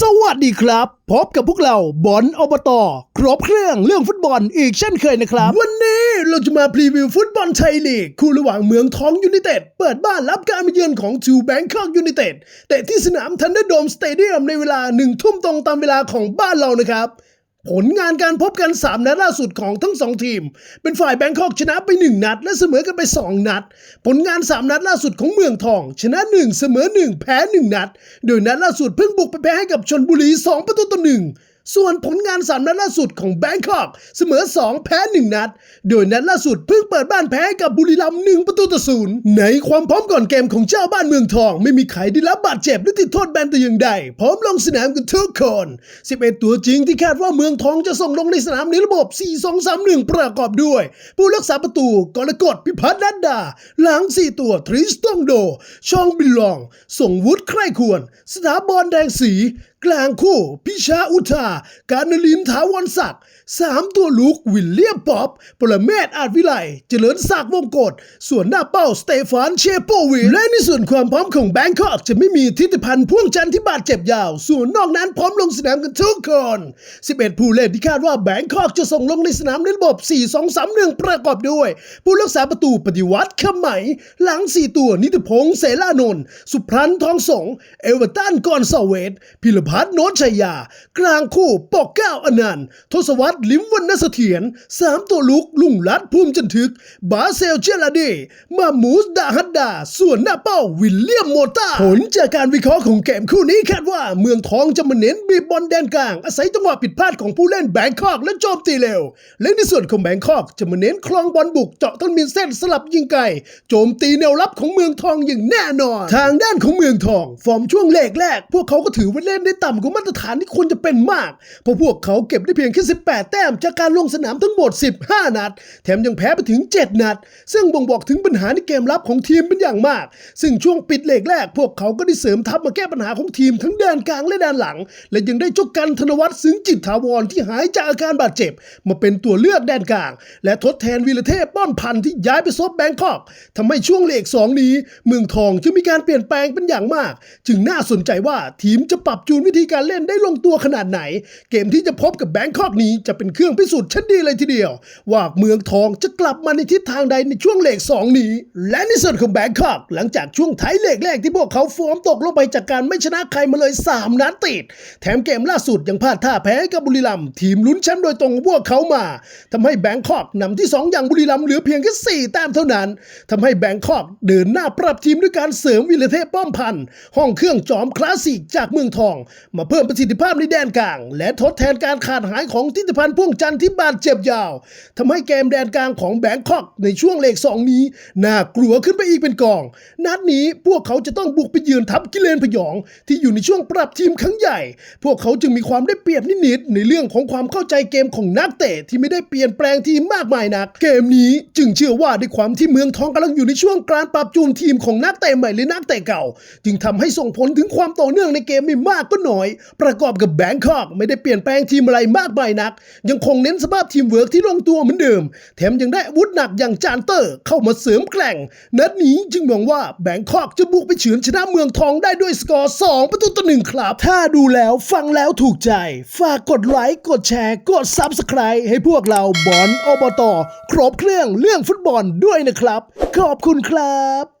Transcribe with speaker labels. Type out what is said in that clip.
Speaker 1: สวัสดีครับ พบกับพวกเราบอลอบตอครบเครื่องเรื่องฟุตบอลอีกเช่นเคยนะครับ วันนี้เราจะมาพรีวิวฟุตบอลไทยลีก คู่ระหว่างเมืองทองยูไนเต็ดเปิดบ้านรับการมาเยือนของทูแบงคอกยูไนเต็ดแต่ที่สนามทันเดอร์โดมสเตเดียมในเวลาหนึ่งทุ่มตรงตามเวลาของบ้านเรานะครับ ผลงานการพบกัน 3 นัดล่าสุดของทั้ง 2 ทีม เป็นฝ่ายแบงคอกชนะไป 1 นัด และเสมอกันไป 2 นัด ผลงาน 3 นัดล่าสุดของเมืองทอง ชนะ 1 เสมอ 1 แพ้ 1 นัด โดยนัดล่าสุดเพิ่งบุกไปแพ้ให้กับชนบุรี 2 ประตูต่อ1ส่วนผลงาน3นัดล่าสุดของแบงคอกเสมอ 2 แพ้ 1 นัด โดยนัดล่าสุดเพิ่งเปิดบ้านแพ้กับบุรีรัมย์1ประตูต่อศูนย์ในความพร้อมก่อนเกมของเจ้าบ้านเมืองทอง ไม่มีใครได้รับบาดเจ็บหรือติดโทษแบนแต่อย่างใดพร้อมลงสนามกันทุกคน 11 ตัวจริงที่คาดว่าเมืองทองจะส่งลงในสนามในระบบ 4-2-3-1 ประกอบด้วย ผู้รักษาประตูกรกฎพิพัฒน์นัดดา หลัง 4 ตัวทริสตองโด ชองบิลลอง ส่งวุฒิใคร่ควร สถาบอลแดงสี กลางคู่พิชาอุทาการนลินถาวรศักดิ์สามตัวลุกวิลเลียมป๊อปปรเมศอาจวิไลเจริญศักดิ์วงกฎส่วนหน้าเป้าสเตฟานเชโปวิและในส่วนความพร้อมของแบงคอกจะไม่มีทิติพันธ์พ่วงจันทร์ที่บาดเจ็บยาว ส่วนนอกนั้นพร้อมลงสนามกันทุกคน 11 ผู้เล่นที่คาดว่าแบงคอกจะส่งลงในสนามในระบบ 4-2-3-1 ประกอบด้วย ผู้รักษาประตูปฏิวัติขไหมหลัง 4 ตัวนิติพงษ์เสลานนท์สุพรันทองสงเอเวอร์ตันกอนซาเวตพิรพัฒน์โนชัยยากลางคู่ปอกเก้าอนันต์ทศวรรษลิมวันนเสถียรสามตัวลุกลุงรัดภูมิจันทึก บาเซลเจลาเด มามูสดาฮัดดา ส่วนหน้าเป้าวิลเลียมโมตาผลจากการวิเคราะห์ของเกมคู่นี้คาดว่าเมืองทองจะมาเน้นบีบบอลแดนกลาง อาศัยจังหวะผิดพลาดของผู้เล่นแบงคอกและโจมตีเร็ว และในส่วนของแบงคอกจะมาเน้นคลองบอลบุกเจาะต้นมินเส้นสลับยิงไกลโจมตีแนวรับของเมืองทองอย่างแน่นอน ทางด้านของเมืองทอง ฟอร์มช่วงเลกแรก พวกเขาก็ถือว่าเล่นได้ต่ำกว่ามาตรฐานที่ควรจะเป็นมาากเพราะพวกเขาเก็บได้เพียงแค่ 18 แต้มจากการลงสนามทั้งหมด 15 นัด แถมยังแพ้ไปถึง 7 นัด ซึ่งบ่งบอกถึงปัญหาในเกมรับของทีมเป็นอย่างมาก ซึ่งช่วงปิดเลกแรก พวกเขาก็ได้เสริมทัพมาแก้ปัญหาของทีมทั้งแดนกลางและแดนหลัง และยังได้เจกกันธนวัฒน์ซึ้งจิตถาวรที่หายจากอาการบาดเจ็บ มาเป็นตัวเลือกแดนกลาง และทดแทนวีรเทพป้อนพันธ์ที่ย้ายไปซบแบงคอกทำให้ช่วงเลกสองนี้ เมืองทองจึงมีการเปลี่ยนแปลงเป็นอย่างมาก จึงน่าสนใจว่าทีมจะปรับจูนวิธีการเล่นได้ลงตัวขนาดไหนเกมที่จะพบกับแบงคอกนี้จะเป็นเครื่องพิสูจน์ชั้นดีเลยทีเดียว ว่าเมืองทองจะกลับมาในทิศทางใดในช่วงเลกสองนี้ และในส่วนของแบงคอกหลังจากช่วงท้ายเลกแรกที่พวกเขาฟอร์มตกลงไปจากการไม่ชนะใครมาเลย 3นัดติด แถมเกมล่าสุดยังพลาดท่าแพ้กับบุรีรัมย์ทีมลุ้นแชมป์โดยตรงของพวกเขามาทำให้แบงคอกนำที่ 2 อย่างบุรีรัมย์เหลือเพียงแค่4แต้มเท่านั้นทำให้แบงคอกเดินหน้าปรับทีมด้วยการเสริมวิลเทพป้อมพันธ์ห้องเครื่องจอมคลาสสิกจากเมืองทอง มาเพิ่มประสิทธิภาพในแดนกลางและทดแทนการขาดหายของทิติพันธ์พ่วงจันทร์ที่บาดเจ็บยาวทำให้เกมแดนกลางของแบงคอกในช่วงเลขสองนี้ น่ากลัวขึ้นไปอีกเป็นกอง นัดนี้พวกเขาจะต้องบุกไปเยือนทัพกิเลนพยอง ที่อยู่ในช่วงปรับทีมครั้งใหญ่ พวกเขาจึงมีความได้เปรียบนิดๆในเรื่องของความเข้าใจเกมของนักเตะที่ไม่ได้เปลี่ยนแปลงทีมมากมายนัก เกมนี้จึงเชื่อว่าด้วยความที่เมืองทองกำลังอยู่ในช่วงการปรับจูนทีมของนักเตะใหม่หรือนักเตะเก่า จึงทำให้ส่งผลถึงความต่อเนื่องในเกมไม่มากก็น้อย ประกอบกับแบงคอกไม่ได้เปลี่ยนแปลงทีมอะไรมากมายนัก ยังคงเน้นสภาพทีมเวิร์กที่ลงตัวเหมือนเดิม แถมยังได้อาวุธหนักอย่างจานเตอร์เข้ามาเสริมแกร่ง นัดนี้จึงมองว่าแบงคอกจะบุกไปเฉือนชนะเมืองทองได้ด้วยสกอร์ 2 ประตูต่อหนึ่งครับ ถ้าดูแล้วฟังแล้วถูกใจ ฝากกดไลค์กดแชร์กด Subscribe ให้พวกเราบอลอบตครบเครื่องเรื่องฟุตบอลด้วยนะครับ ขอบคุณครับ